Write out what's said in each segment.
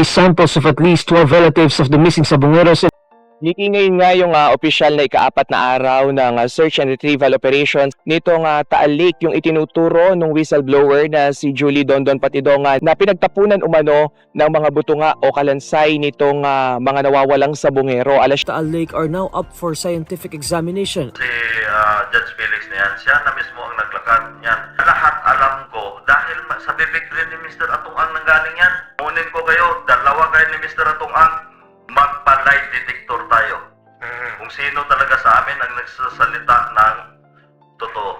case samples of at least 12 relatives of the missing Sabongeros Niki ngayon nga yung ah, opisyal na ikaapat na araw ng ah, search and retrieval operations nitong uh, Taal Lake yung itinuturo ng whistleblower na si Julie Dondon Patidongan na pinagtapunan umano ng mga butunga o kalansay nitong ah, mga nawawalang sabongero. Alas Taal Lake are now up for scientific examination. si ah, Judge Felix na yan, siya na mismo ang naglakad niyan. Lahat alam ko dahil sa bibig rin ni Mr. Atong Ang nanggaling yan. Unin ko kayo, dalawa kayo ni Mr. Atong Ang, magpa-lie detector tayo. Kung sino talaga sa amin ang nagsasalita ng totoo.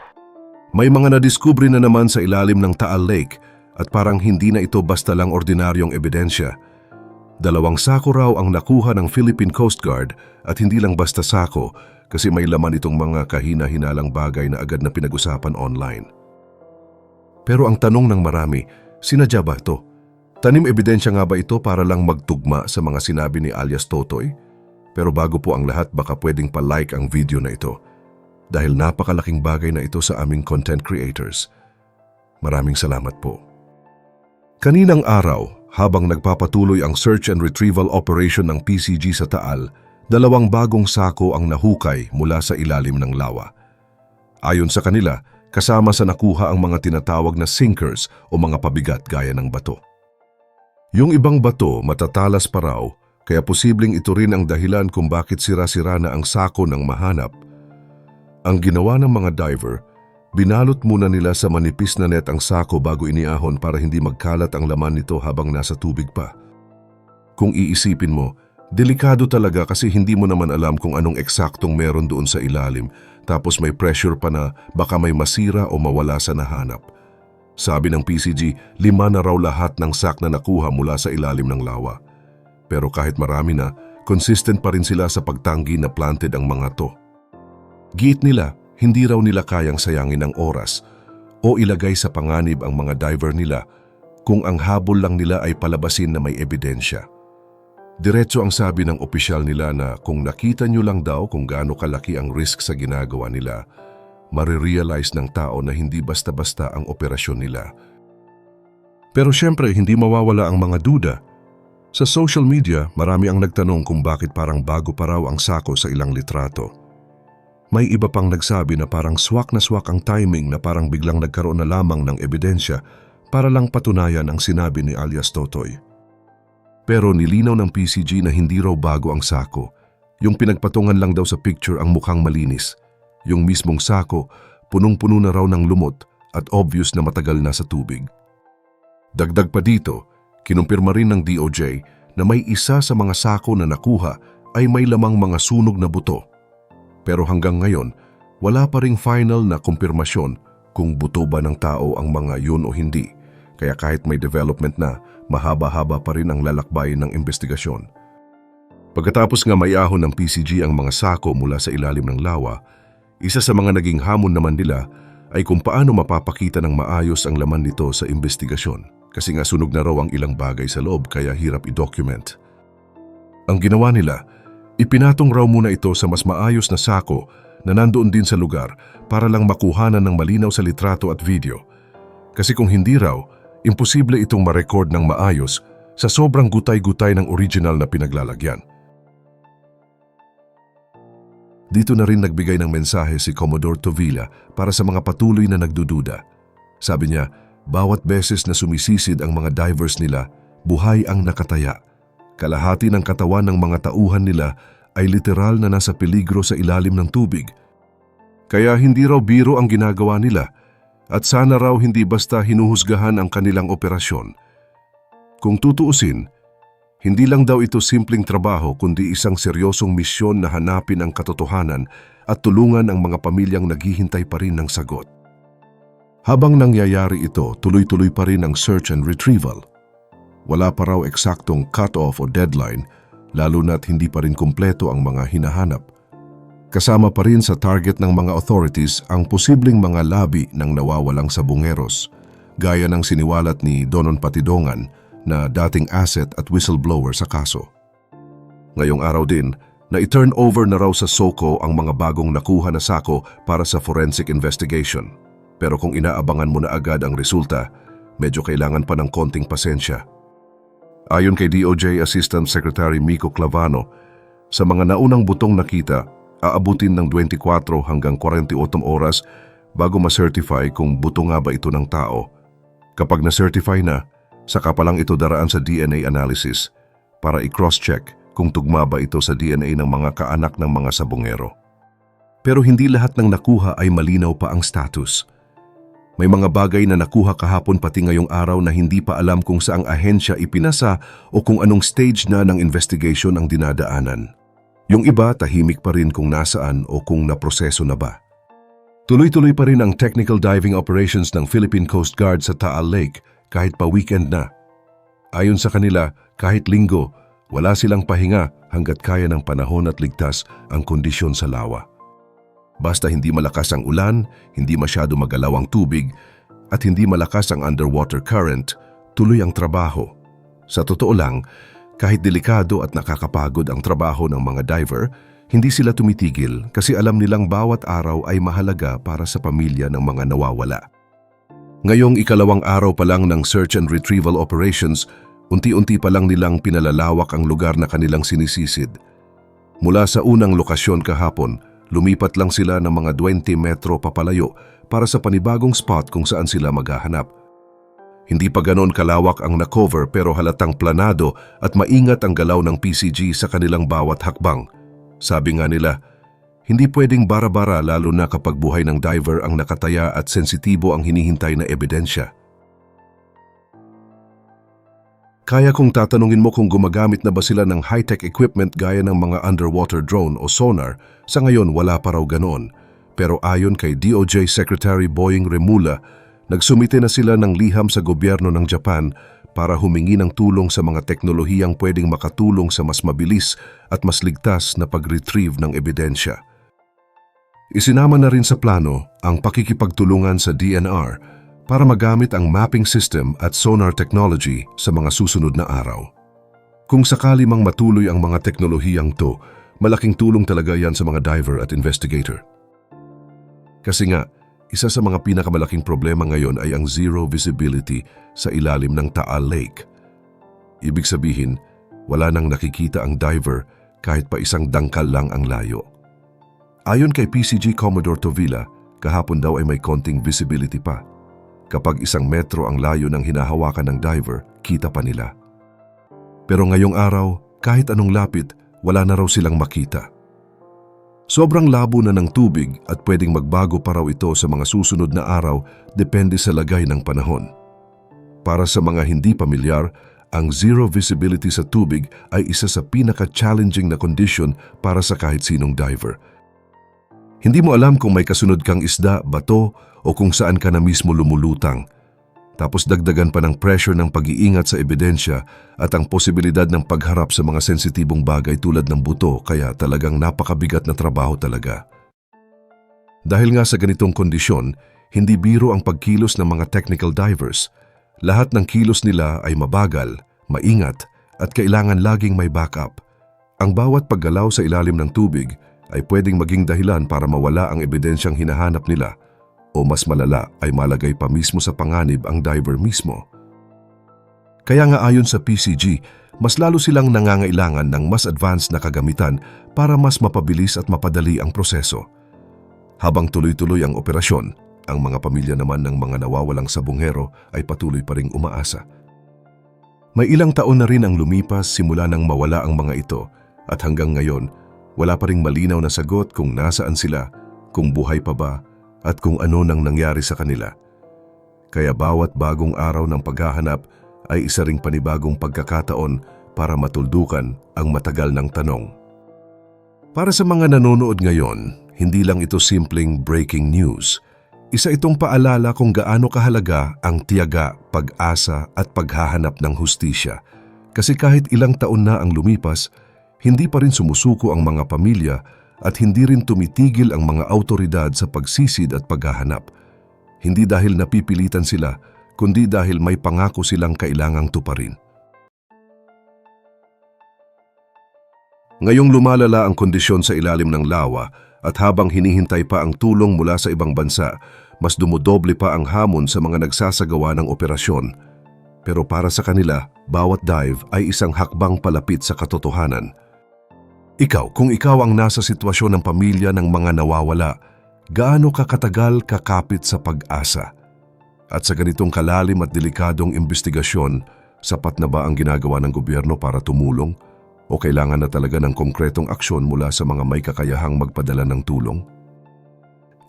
May mga nadiskubre na naman sa ilalim ng Taal Lake at parang hindi na ito basta lang ordinaryong ebidensya. Dalawang sako raw ang nakuha ng Philippine Coast Guard at hindi lang basta sako kasi may laman itong mga kahina-hinalang bagay na agad na pinag-usapan online. Pero ang tanong ng marami, sinadya ba ito? Tanim ebidensya nga ba ito para lang magtugma sa mga sinabi ni alias Totoy? Pero bago po ang lahat baka pwedeng pa-like ang video na ito dahil napakalaking bagay na ito sa aming content creators. Maraming salamat po. Kaninang araw, habang nagpapatuloy ang search and retrieval operation ng PCG sa Taal, dalawang bagong sako ang nahukay mula sa ilalim ng lawa. Ayon sa kanila, kasama sa nakuha ang mga tinatawag na sinkers o mga pabigat gaya ng bato. Yung ibang bato matatalas pa raw, kaya posibleng ito rin ang dahilan kung bakit sira-sira na ang sako ng mahanap ang ginawa ng mga diver, binalot muna nila sa manipis na net ang sako bago iniahon para hindi magkalat ang laman nito habang nasa tubig pa. Kung iisipin mo, delikado talaga kasi hindi mo naman alam kung anong eksaktong meron doon sa ilalim tapos may pressure pa na baka may masira o mawala sa nahanap. Sabi ng PCG, lima na raw lahat ng sak na nakuha mula sa ilalim ng lawa. Pero kahit marami na, consistent pa rin sila sa pagtanggi na planted ang mga to. Giit nila, hindi raw nila kayang sayangin ang oras o ilagay sa panganib ang mga diver nila kung ang habol lang nila ay palabasin na may ebidensya. Diretso ang sabi ng opisyal nila na kung nakita nyo lang daw kung gaano kalaki ang risk sa ginagawa nila, marirealize ng tao na hindi basta-basta ang operasyon nila. Pero syempre, hindi mawawala ang mga duda. Sa social media, marami ang nagtanong kung bakit parang bago pa raw ang sako sa ilang litrato. May iba pang nagsabi na parang swak na swak ang timing na parang biglang nagkaroon na lamang ng ebidensya para lang patunayan ang sinabi ni alias Totoy. Pero nilinaw ng PCG na hindi raw bago ang sako. Yung pinagpatungan lang daw sa picture ang mukhang malinis. Yung mismong sako, punong-puno na raw ng lumot at obvious na matagal na sa tubig. Dagdag pa dito, kinumpirma rin ng DOJ na may isa sa mga sako na nakuha ay may lamang mga sunog na buto pero hanggang ngayon, wala pa ring final na kumpirmasyon kung buto ba ng tao ang mga yun o hindi. Kaya kahit may development na, mahaba-haba pa rin ang lalakbay ng investigasyon. Pagkatapos nga maiahon ng PCG ang mga sako mula sa ilalim ng lawa, isa sa mga naging hamon naman nila ay kung paano mapapakita ng maayos ang laman nito sa investigasyon. Kasi nga sunog na raw ang ilang bagay sa loob kaya hirap i-document. Ang ginawa nila, Ipinatong raw muna ito sa mas maayos na sako na nandoon din sa lugar para lang makuhanan ng malinaw sa litrato at video. Kasi kung hindi raw, imposible itong ma-record ng maayos sa sobrang gutay-gutay ng original na pinaglalagyan. Dito na rin nagbigay ng mensahe si Commodore Tovilla para sa mga patuloy na nagdududa. Sabi niya, bawat beses na sumisisid ang mga divers nila, buhay ang nakataya. Kalahati ng katawan ng mga tauhan nila ay literal na nasa peligro sa ilalim ng tubig. Kaya hindi raw biro ang ginagawa nila at sana raw hindi basta hinuhusgahan ang kanilang operasyon. Kung tutuusin, hindi lang daw ito simpleng trabaho kundi isang seryosong misyon na hanapin ang katotohanan at tulungan ang mga pamilyang naghihintay pa rin ng sagot. Habang nangyayari ito, tuloy-tuloy pa rin ang search and retrieval. Wala pa raw eksaktong cut-off o deadline, lalo na't hindi pa rin kumpleto ang mga hinahanap. Kasama pa rin sa target ng mga authorities ang posibleng mga labi ng nawawalang sabungeros, gaya ng siniwalat ni Donon Patidongan na dating asset at whistleblower sa kaso. Ngayong araw din, na i-turn over na raw sa SOCO ang mga bagong nakuha na sako para sa forensic investigation. Pero kung inaabangan mo na agad ang resulta, medyo kailangan pa ng konting pasensya. Ayon kay DOJ Assistant Secretary Miko Clavano, sa mga naunang butong nakita, aabutin ng 24 hanggang 48 oras bago ma-certify kung buto nga ba ito ng tao. Kapag na-certify na, saka pa lang ito daraan sa DNA analysis para i-cross-check kung tugma ba ito sa DNA ng mga kaanak ng mga sabongero. Pero hindi lahat ng nakuha ay malinaw pa ang status. May mga bagay na nakuha kahapon pati ngayong araw na hindi pa alam kung saang ahensya ipinasa o kung anong stage na ng investigation ang dinadaanan. Yung iba tahimik pa rin kung nasaan o kung naproseso na ba. Tuloy-tuloy pa rin ang technical diving operations ng Philippine Coast Guard sa Taal Lake kahit pa weekend na. Ayon sa kanila, kahit linggo, wala silang pahinga hanggat kaya ng panahon at ligtas ang kondisyon sa lawa. Basta hindi malakas ang ulan, hindi masyado magalaw ang tubig, at hindi malakas ang underwater current, tuloy ang trabaho. Sa totoo lang, kahit delikado at nakakapagod ang trabaho ng mga diver, hindi sila tumitigil kasi alam nilang bawat araw ay mahalaga para sa pamilya ng mga nawawala. Ngayong ikalawang araw pa lang ng search and retrieval operations, unti-unti pa lang nilang pinalalawak ang lugar na kanilang sinisisid. Mula sa unang lokasyon kahapon, lumipat lang sila ng mga 20 metro papalayo para sa panibagong spot kung saan sila maghahanap. Hindi pa ganon kalawak ang nakover pero halatang planado at maingat ang galaw ng PCG sa kanilang bawat hakbang. Sabi nga nila, hindi pwedeng bara-bara lalo na kapag buhay ng diver ang nakataya at sensitibo ang hinihintay na ebidensya. Kaya kung tatanungin mo kung gumagamit na ba sila ng high-tech equipment gaya ng mga underwater drone o sonar, sa ngayon wala pa raw ganoon. Pero ayon kay DOJ Secretary Boying Remula, nagsumite na sila ng liham sa gobyerno ng Japan para humingi ng tulong sa mga teknolohiyang pwedeng makatulong sa mas mabilis at mas ligtas na pag-retrieve ng ebidensya. Isinama na rin sa plano ang pakikipagtulungan sa DNR para magamit ang mapping system at sonar technology sa mga susunod na araw. Kung sakali mang matuloy ang mga teknolohiyang to, malaking tulong talaga yan sa mga diver at investigator. Kasi nga, isa sa mga pinakamalaking problema ngayon ay ang zero visibility sa ilalim ng Taal Lake. Ibig sabihin, wala nang nakikita ang diver kahit pa isang dangkal lang ang layo. Ayon kay PCG Commodore Tovila, kahapon daw ay may konting visibility pa. Kapag isang metro ang layo ng hinahawakan ng diver, kita pa nila. Pero ngayong araw, kahit anong lapit, wala na raw silang makita. Sobrang labo na ng tubig at pwedeng magbago pa raw ito sa mga susunod na araw depende sa lagay ng panahon. Para sa mga hindi pamilyar, ang zero visibility sa tubig ay isa sa pinaka-challenging na condition para sa kahit sinong diver. Hindi mo alam kung may kasunod kang isda, bato o kung saan ka na mismo lumulutang. Tapos dagdagan pa ng pressure ng pag-iingat sa ebidensya at ang posibilidad ng pagharap sa mga sensitibong bagay tulad ng buto kaya talagang napakabigat na trabaho talaga. Dahil nga sa ganitong kondisyon, hindi biro ang pagkilos ng mga technical divers. Lahat ng kilos nila ay mabagal, maingat at kailangan laging may backup. Ang bawat paggalaw sa ilalim ng tubig ay pwedeng maging dahilan para mawala ang ebidensyang hinahanap nila o mas malala ay malagay pa mismo sa panganib ang diver mismo. Kaya nga ayon sa PCG, mas lalo silang nangangailangan ng mas advanced na kagamitan para mas mapabilis at mapadali ang proseso. Habang tuloy-tuloy ang operasyon, ang mga pamilya naman ng mga nawawalang sabongero ay patuloy pa ring umaasa. May ilang taon na rin ang lumipas simula nang mawala ang mga ito at hanggang ngayon, wala pa ring malinaw na sagot kung nasaan sila, kung buhay pa ba, at kung ano nang nangyari sa kanila. Kaya bawat bagong araw ng paghahanap ay isa ring panibagong pagkakataon para matuldukan ang matagal ng tanong. Para sa mga nanonood ngayon, hindi lang ito simpleng breaking news. Isa itong paalala kung gaano kahalaga ang tiyaga, pag-asa at paghahanap ng hustisya. Kasi kahit ilang taon na ang lumipas, hindi pa rin sumusuko ang mga pamilya at hindi rin tumitigil ang mga autoridad sa pagsisid at paghahanap. Hindi dahil napipilitan sila, kundi dahil may pangako silang kailangang tuparin. Ngayong lumalala ang kondisyon sa ilalim ng lawa at habang hinihintay pa ang tulong mula sa ibang bansa, mas dumodoble pa ang hamon sa mga nagsasagawa ng operasyon. Pero para sa kanila, bawat dive ay isang hakbang palapit sa katotohanan. Ikaw, kung ikaw ang nasa sitwasyon ng pamilya ng mga nawawala, gaano ka katagal kakapit sa pag-asa? At sa ganitong kalalim at delikadong investigasyon, sapat na ba ang ginagawa ng gobyerno para tumulong? O kailangan na talaga ng konkretong aksyon mula sa mga may kakayahang magpadala ng tulong?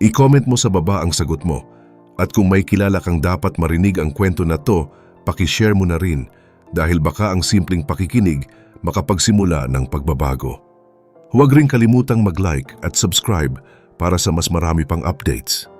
I-comment mo sa baba ang sagot mo. At kung may kilala kang dapat marinig ang kwento na to, pakishare mo na rin dahil baka ang simpleng pakikinig makapagsimula ng pagbabago. Huwag rin kalimutang mag-like at subscribe para sa mas marami pang updates.